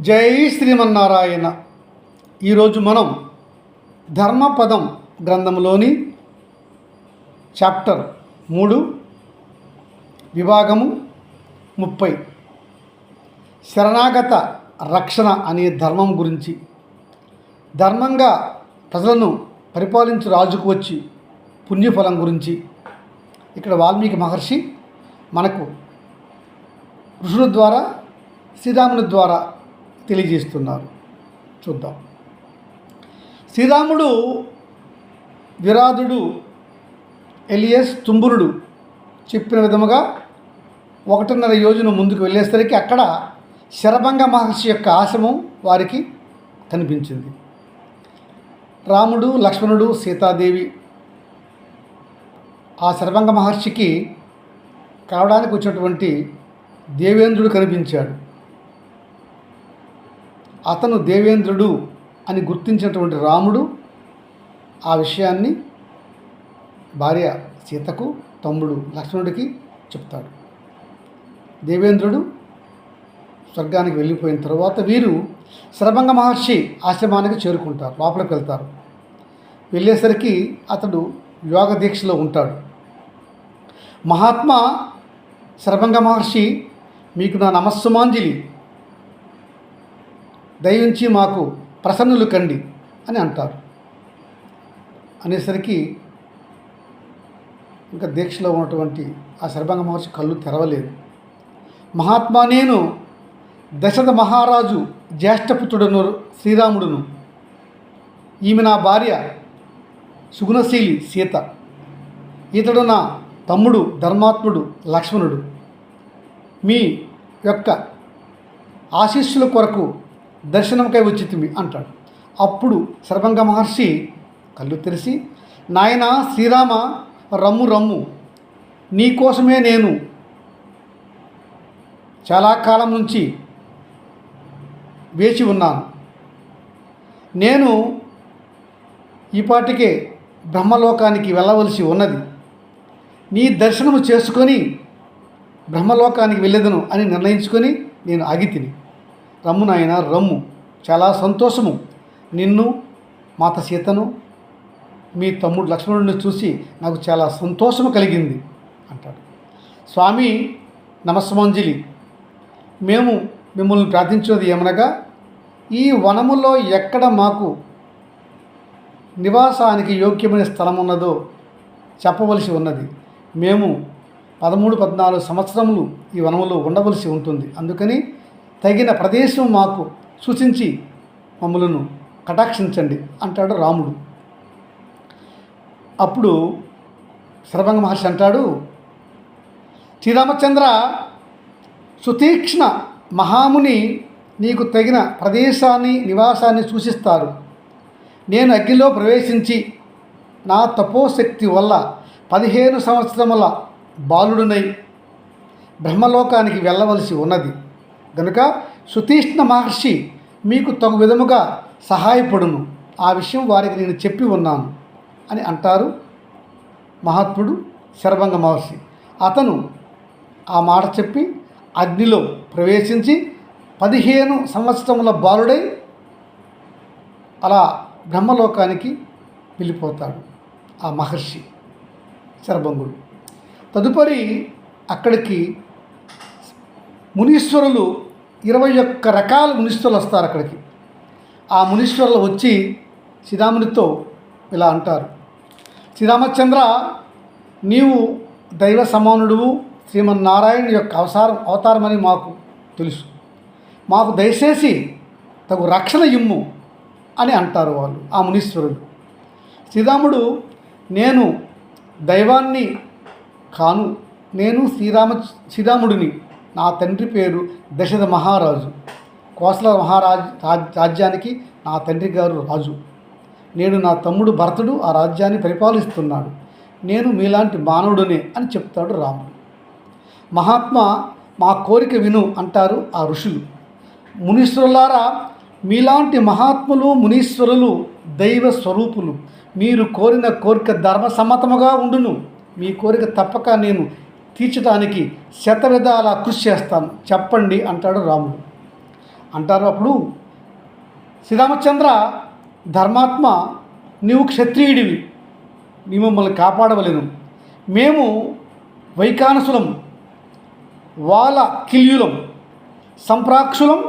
జై శ్రీమన్నారాయణ. ఈరోజు మనం ధర్మపదం గ్రంథంలోని చాప్టర్ మూడు విభాగము ముప్పై. శరణాగత రక్షణ అనే ధర్మం గురించి. ధర్మంగా ప్రజలను పరిపాలించు రాజుకు వచ్చి పుణ్యఫలం గురించి. ఇక్కడ వాల్మీకి మహర్షి మనకు ఋషుల ద్వారా శ్రీరాముని ద్వారా తెలియజేస్తున్నారు. చూద్దాం. శ్రీరాముడు విరాధుడు ఎలియస్ తుంబురుడు చెప్పిన విధముగా ఒకటిన్నర యోజన ముందుకు వెళ్ళేసరికి అక్కడ శరభంగ మహర్షి యొక్క ఆశ్రమం వారికి కనిపించింది. రాముడు లక్ష్మణుడు సీతాదేవి ఆ శరభంగ మహర్షికి కలవడానికి వచ్చినటువంటి దేవేంద్రుడు కనిపించాడు. అతను దేవేంద్రుడు అని గుర్తించినటువంటి రాముడు ఆ విషయాన్ని భార్య సీతకు తమ్ముడు లక్ష్మణుడికి చెప్తాడు. దేవేంద్రుడు స్వర్గానికి వెళ్ళిపోయిన తర్వాత వీరు శరభంగ మహర్షి ఆశ్రమానికి చేరుకుంటారు లోపలికి వెళ్తారు. వెళ్ళేసరికి అతడు యోగ దీక్షలో ఉంటాడు. మహాత్మా శరభంగ మహర్షి మీకు నా నమస్సుమాంజలి. దయించి మాకు ప్రసన్నులు కండి అని అంటారు. అనేసరికి ఇంకా దీక్షలో ఉన్నటువంటి ఆ శరభంగ మహర్షి కళ్ళు తెరవలేదు. మహాత్మా నేను దశరథ మహారాజు జ్యేష్ఠపుత్రుడను శ్రీరాముడును ఈమె నా భార్య సుగుణశీలి సీత ఇతడు నా తమ్ముడు ధర్మాత్ముడు లక్ష్మణుడు. మీ యొక్క ఆశీస్సుల కొరకు దర్శనంకై వచ్చితిమి అంటాడు. అప్పుడు సర్వంగ మహర్షి కళ్ళు తెరిచి నాయన శ్రీరామ రమ్ము రమ్ము నీకోసమే నేను చాలా కాలం నుంచి వేచి ఉన్నాను. నేను ఈపాటికే బ్రహ్మలోకానికి వెళ్ళవలసి ఉన్నది. నీ దర్శనము చేసుకొని బ్రహ్మలోకానికి వెళ్ళేదను అని నిర్ణయించుకొని నేను ఆగితిని. రమ్ము నాయన రమ్ము. చాలా సంతోషము. నిన్ను మాత సీతను మీ తమ్ముడు లక్ష్మణుడిని చూసి నాకు చాలా సంతోషము కలిగింది అంటాడు. స్వామి నమస్మంజలి మేము మిమ్మల్ని ప్రార్థించినది ఏమనగా ఈ వనములో ఎక్కడ మాకు నివాసానికి యోగ్యమైన స్థలం ఉన్నదో చెప్పవలసి ఉన్నది. మేము పదమూడు పద్నాలుగు సంవత్సరములు ఈ వనములో ఉండవలసి ఉంటుంది. అందుకని తగిన ప్రదేశం మాకు సూచించి మమ్మలను కటాక్షించండి అంటాడు రాముడు. అప్పుడు శరభంగ మహర్షి అంటాడు శ్రీరామచంద్ర సుతీక్ష్ణ మహాముని నీకు తగిన ప్రదేశాన్ని నివాసాన్ని సూచిస్తారు. నేను అగ్నిలో ప్రవేశించి నా తపోశక్తి వల్ల పదిహేను సంవత్సరముల బాలుడునై బ్రహ్మలోకానికి వెళ్ళవలసి ఉన్నది. గనుక సుతీష్ణ మహర్షి మీకు తగు విధముగా సహాయపడును. ఆ విషయం వారికి నేను చెప్పి ఉన్నాను అని అంటారు మహాత్ముడు శరభంగ మహర్షి. అతను ఆ మాట చెప్పి అగ్నిలో ప్రవేశించి పదిహేను సంవత్సరముల బాలుడై అలా బ్రహ్మలోకానికి వెళ్ళిపోతాడు ఆ మహర్షి శరభంగుడు. తదుపరి అక్కడికి మునీశ్వరులు ఇరవై ఒక్క రకాల మునీశ్వరులు వస్తారు అక్కడికి. ఆ మునీశ్వరులు వచ్చి శ్రీరామునితో ఇలా అంటారు. శ్రీరామచంద్ర నీవు దైవ సమానుడువు శ్రీమన్నారాయణ యొక్క అవతారం అవతారమని మాకు తెలుసు. మాకు దయచేసి తగు రక్షణ ఇమ్ము అని అంటారు వాళ్ళు ఆ మునీశ్వరుడు శ్రీరాముడు నేను దైవాన్ని కాను నేను శ్రీరామ శ్రీరాముడిని నా తండ్రి పేరు దశరథ మహారాజు. కోసల మహారాజ్ రాజ్యానికి నా తండ్రి గారు రాజు. నేను నా తమ్ముడు భరతుడు ఆ రాజ్యాన్ని పరిపాలిస్తున్నాడు. నేను మీలాంటి మానవుడునే అని చెప్తాడు రాముడు. మహాత్మా మా కోరిక విను అంటారు ఆ ఋషులు. మునీశ్వరులారా మీలాంటి మహాత్ములు మునీశ్వరులు దైవ స్వరూపులు. మీరు కోరిన కోరిక ధర్మసమ్మతముగా ఉండును. మీ కోరిక తప్పక నేను తీర్చడానికి శత విధాల కృషి చేస్తాను. చెప్పండి అంటాడు రాముడు. అంటారు అప్పుడు శ్రీరామచంద్ర ధర్మాత్మ నీవు క్షత్రియుడివి. నీ మమ్మల్ని కాపాడవలేను. మేము వైకానసులం వాల కిల్యులం సంప్రాక్షులం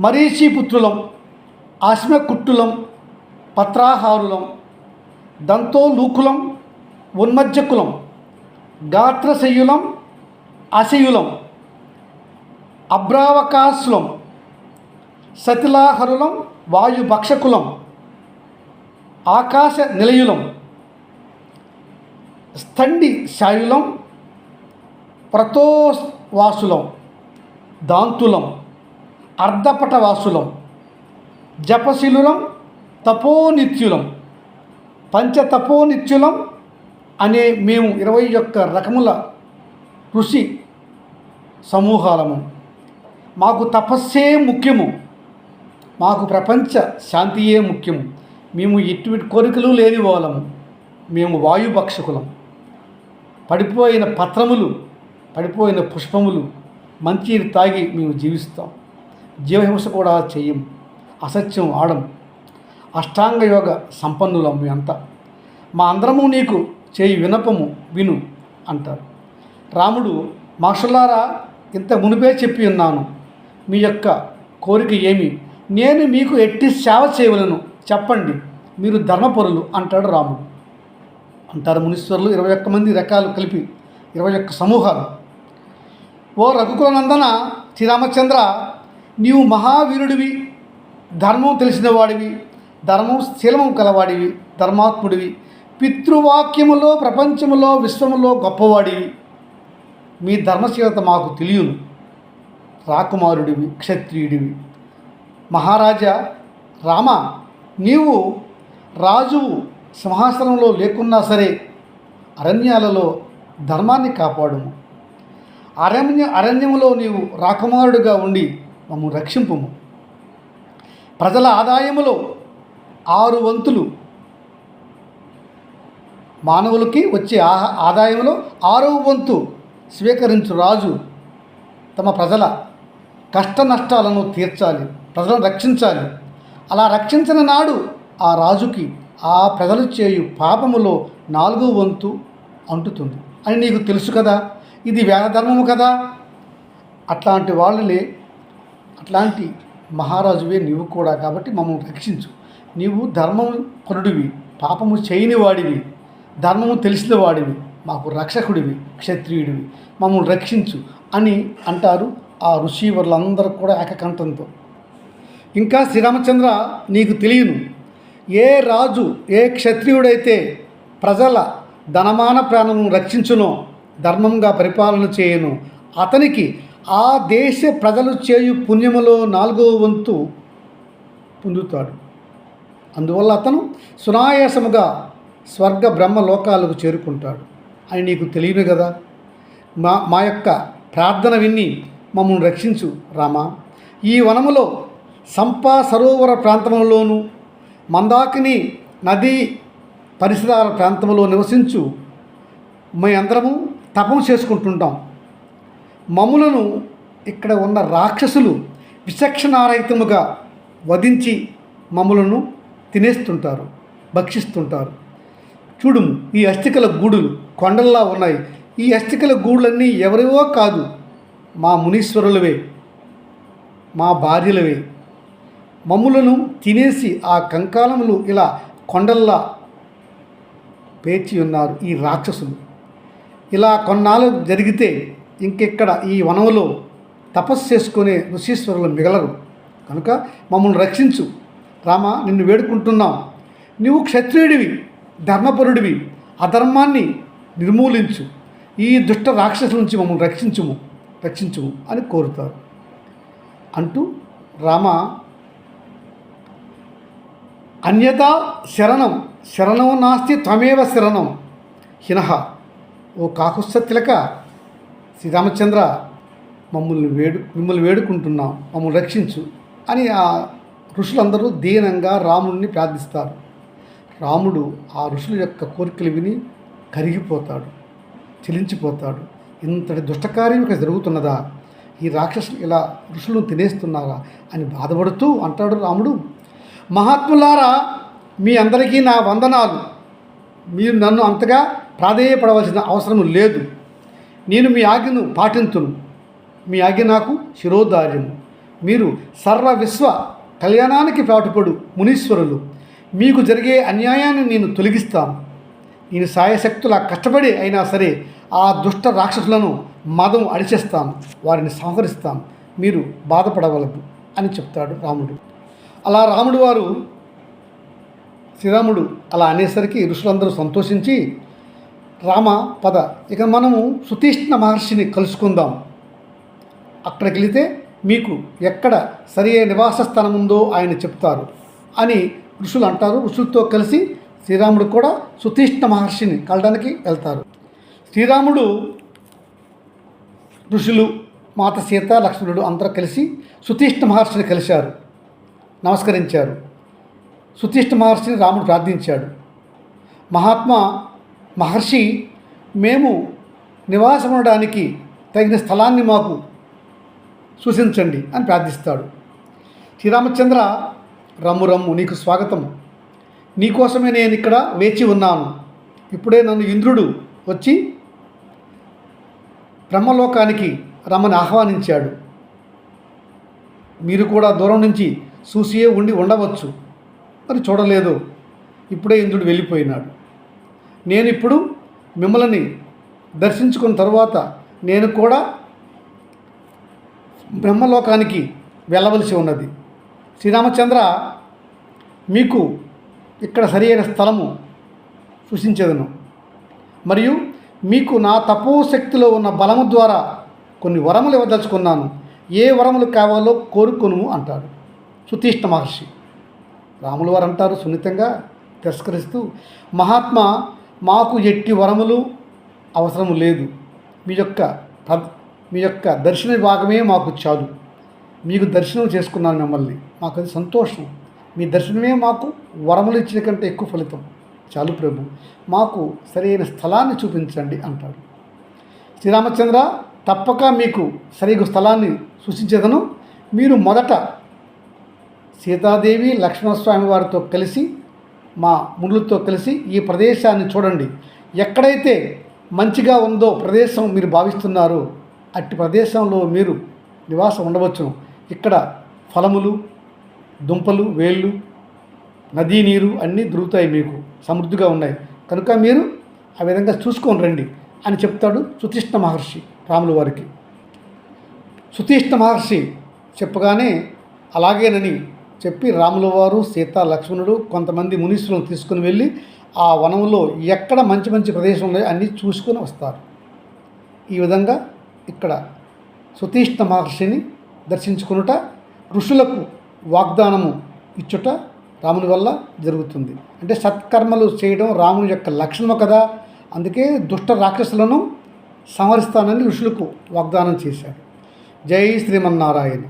మరీషిపుత్రులం ఆశ్మకుట్టులం పత్రాహారులం దంతోలూకులం ఉన్మజ్జకులం గాత్రశయులం అశయులం అబ్రావకాశులం సతిలాహరులం వాయుభక్షకులం ఆకాశ నిలయులం స్థండి శాయులం ప్రతోవాసులం దాంతులం అర్ధపటవాసులం జపశిలులం తపోనిత్యులం పంచతపోనిత్యులం అనే మేము ఇరవై ఒక్క రకముల కృషి సమూహాలము. మాకు తపస్సే ముఖ్యము. మాకు ప్రపంచ శాంతియే ముఖ్యము. మేము ఎటువంటి కోరికలు లేని వాళ్ళము. మేము వాయుభక్షకులం పడిపోయిన పత్రములు పడిపోయిన పుష్పములు మంచిని తాగి మేము జీవిస్తాం. జీవహింస కూడా చెయ్యం అసత్యం ఆడం. అష్టాంగ యోగ సంపన్నులం మీ అంతా మా అందరము నీకు చేయి వినపము విను అంటారు. రాముడు మాషులారా ఇంత మునిపే చెప్పి ఉన్నాను. మీ యొక్క కోరిక ఏమి? నేను మీకు ఎట్టి సేవ చేయవలను. చెప్పండి. మీరు ధర్మపరులు అంటాడు రాముడు. అంటారు మునీశ్వరులు ఇరవై ఒక్క మంది రకాలు కలిపి ఇరవై ఒక్క సమూహాలు. ఓ రఘుకుల నందన శ్రీరామచంద్ర నీవు మహావీరుడివి ధర్మం తెలిసినవాడివి ధర్మం శీలము కలవాడివి ధర్మాత్ముడివి పితృవాక్యములో ప్రపంచములో విశ్వములో గొప్పవాడి మీ ధర్మశీలత మాకు తెలియను. రాకుమారుడివి క్షత్రియుడివి. మహారాజా రామ నీవు రాజువు సింహాసనంలో లేకున్నా సరే అరణ్యాలలో ధర్మాన్ని కాపాడుము. అరణ్య అరణ్యములో నీవు రాకుమారుడిగా ఉండి మమ్ము రక్షింపుము. ప్రజల ఆదాయములో ఆరు వంతులు మానవులకి వచ్చే ఆహా ఆదాయంలో ఆరవ వంతు స్వీకరించు రాజు తమ ప్రజల కష్ట నష్టాలను తీర్చాలి ప్రజలను రక్షించాలి. అలా రక్షించిన నాడు ఆ రాజుకి ఆ ప్రజలు చేయు పాపములో నాలుగో వంతు అంటుతుంది. అని నీకు తెలుసు కదా? ఇది వేదధర్మము కదా? అట్లాంటి వాళ్ళని అట్లాంటి మహారాజువే నీవు కూడా కాబట్టి మమ్మల్ని రక్షించు. నీవు ధర్మం పరుడివి పాపము చేయని వాడివి ధర్మము తెలిసిన వాడివి మాకు రక్షకుడివి క్షత్రియుడివి మమ్మల్ని రక్షించు అని అంటారు ఆ ఋషివరులందరూ కూడా ఏకకంఠంతో. ఇంకా శ్రీరామచంద్ర నీకు తెలియను ఏ రాజు ఏ క్షత్రియుడైతే ప్రజల ధనమాన ప్రాణమును రక్షించునో ధర్మంగా పరిపాలన చేయను అతనికి ఆ దేశ ప్రజలు చేయు పుణ్యములో నాలుగో వంతు పొందుతాడు. అందువల్ల అతను సునాయాసముగా స్వర్గ బ్రహ్మ లోకాలకు చేరుకుంటాడు. అని నీకు తెలియను కదా? మా మా యొక్క ప్రార్థన విని మమ్మల్ని రక్షించు రామా. ఈ వనములో సంపా సరోవర ప్రాంతములోను మందాకిని నదీ పరిసరాల ప్రాంతంలో నివసించు మేము అందరము తపం చేసుకుంటుంటాం. మమ్ములను ఇక్కడ ఉన్న రాక్షసులు విచక్షణారహితముగా వధించి మమ్ములను తినేస్తుంటారు భక్షిస్తుంటారు. చూడు ఈ అస్థికల గూడులు కొండల్లా ఉన్నాయి. ఈ అస్థికల గూడులన్నీ ఎవరివో కాదు మా మునీశ్వరులవే మా భార్యలవే. మమ్ములను తినేసి ఆ కంకాలములు ఇలా కొండల్లా పేర్చి ఉన్నారు ఈ రాక్షసులు. ఇలా కొన్నాళ్ళు జరిగితే ఇంకెక్కడ ఈ వనంలో తపస్సు చేసుకునే ఋషీశ్వరులు మిగలరు. కనుక మమ్మల్ని రక్షించు. రామ నిన్ను వేడుకుంటున్నాం. నువ్వు క్షత్రియుడివి. ధర్మపరుడివి అధర్మాన్ని నిర్మూలించు. ఈ దుష్ట రాక్షసుల నుంచి మమ్మల్ని రక్షించుము రక్షించుము అని కోరుతారు. అంటూ రామ అన్యతా శరణం శరణం నాస్తి త్వమేవ శరణం. హినహ ఓ కాకుత్స తిలక శ్రీరామచంద్ర మమ్మల్ని వేడు మిమ్మల్ని వేడుకుంటున్నాం మమ్మల్ని రక్షించు అని ఆ ఋషులందరూ దీనంగా రాముడిని ప్రార్థిస్తారు. రాముడు ఆ ఋషుల యొక్క కోరికలు విని కరిగిపోతాడు చెలించిపోతాడు. ఇంతటి దుష్టకార్యం ఇక్కడ జరుగుతున్నదా? ఈ రాక్షసులు ఇలా ఋషులను తినేస్తున్నారా అని బాధపడుతూ అంటాడు రాముడు. మహాత్ములారా మీ అందరికీ నా వందనాలు. మీరు నన్ను అంతగా ప్రాధేయపడవలసిన అవసరం లేదు. నేను మీ ఆజ్ఞను పాటింతును. మీ ఆజ్ఞ నాకు శిరోధార్యము. మీరు సర్వ విశ్వ కళ్యాణానికి పాటుపడు మునీశ్వరులు. మీకు జరిగే అన్యాయాన్ని నేను తొలగిస్తాను. నేను సాయశక్తుల కష్టపడి అయినా సరే ఆ దుష్ట రాక్షసులను మదం అడిచేస్తాను వారిని సంహరిస్తాను. మీరు బాధపడవలదు అని చెప్తాడు రాముడు. అలా రాముడు వారు శ్రీరాముడు అలా అనేసరికి ఋషులందరూ సంతోషించి రామ పద ఇక మనము సుతీష్ణ మహర్షిని కలుసుకుందాం. అక్కడికి వెళితే మీకు ఎక్కడ సరి అయిన నివాస స్థానం ఉందో ఆయన చెప్తారు అని ఋషులు అంటారు. ఋషులతో కలిసి శ్రీరాముడు కూడా సుతీష్ణ మహర్షిని కలడానికి వెళ్తారు. శ్రీరాముడు ఋషులు మాత సీత లక్ష్మణుడు అందరూ కలిసి సుతీష్ణ మహర్షిని కలిశారు. నమస్కరించారు. సుతీష్ణ మహర్షిని రాముడు ప్రార్థించాడు. మహాత్మా మహర్షి మేము నివాసం ఉండడానికి తగిన స్థలాన్ని మాకు సూచించండి అని ప్రార్థిస్తాడు. శ్రీరామచంద్ర రమ్ము రమ్ము నీకు స్వాగతం నీకోసమే నేను ఇక్కడ వేచి ఉన్నాను. ఇప్పుడే నన్ను ఇంద్రుడు వచ్చి బ్రహ్మలోకానికి రమ్మని ఆహ్వానించాడు. మీరు కూడా దూరం నుంచి చూసియే ఉండి ఉండవచ్చు. మరి చూడలేదు. ఇప్పుడే ఇంద్రుడు వెళ్ళిపోయినాడు. నేను ఇప్పుడు మిమ్మల్ని దర్శించుకున్న తర్వాత నేను కూడా బ్రహ్మలోకానికి వెళ్ళవలసి ఉన్నది. శ్రీరామచంద్ర మీకు ఇక్కడ సరి అయిన స్థలము సూచించేదను. మరియు మీకు నా తపోశక్తిలో ఉన్న బలము ద్వారా కొన్ని వరములు ఇవ్వదలుచుకున్నాను. ఏ వరములు కావాలో కోరుకును అంటాడు సుతీష్ణ మహర్షి. రాములు వారు అంటారు సున్నితంగా తిరస్కరిస్తూ మహాత్మా మాకు ఎట్టి వరములు అవసరం లేదు. మీ యొక్క మీ యొక్క దర్శన భాగమే మాకు చాలు. మీకు దర్శనం చేసుకున్నాను మిమ్మల్ని. మాకు అది సంతోషం. మీ దర్శనమే మాకు వరములు ఇచ్చిన కంటే ఎక్కువ ఫలితం. చాలు ప్రభు. మాకు సరైన స్థలాన్ని చూపించండి అంటాడు. శ్రీరామచంద్ర తప్పక మీకు సరైన స్థలాన్ని సూచించేదను. మీరు మొదట సీతాదేవి లక్ష్మణస్వామి వారితో కలిసి మా మునులతో కలిసి ఈ ప్రదేశాన్ని చూడండి. ఎక్కడైతే మంచిగా ఉందో ప్రదేశం మీరు భావిస్తున్నారో అట్టి ప్రదేశంలో మీరు నివాసం ఉండవచ్చును. ఇక్కడ ఫలములు దుంపలు వేళ్ళు నదీ నీరు అన్నీ దొరుకుతాయి మీకు సమృద్ధిగా ఉన్నాయి. కనుక మీరు ఆ విధంగా చూసుకొని రండి అని చెప్తాడు సుతీష్ణ మహర్షి రాముల వారికి. సుతీష్ణ మహర్షి చెప్పగానే అలాగేనని చెప్పి రాముల వారు సీత లక్ష్మణుడు కొంతమంది మునీశ్వరులను తీసుకుని వెళ్ళి ఆ వనంలో ఎక్కడ మంచి మంచి ప్రదేశం ఉన్నాయో అన్నీ చూసుకొని వస్తారు. ఈ విధంగా ఇక్కడ సుతీష్ణ మహర్షిని దర్శించుకునుట ఋషులకు వాగ్దానము ఇచ్చుట రాముని వల్ల జరుగుతుంది. అంటే సత్కర్మలు చేయడం రాముని యొక్క లక్షణము కదా. అందుకే దుష్ట రాక్షసులను సంహరిస్తానని ఋషులకు వాగ్దానం చేశాడు. జై శ్రీమన్నారాయణ.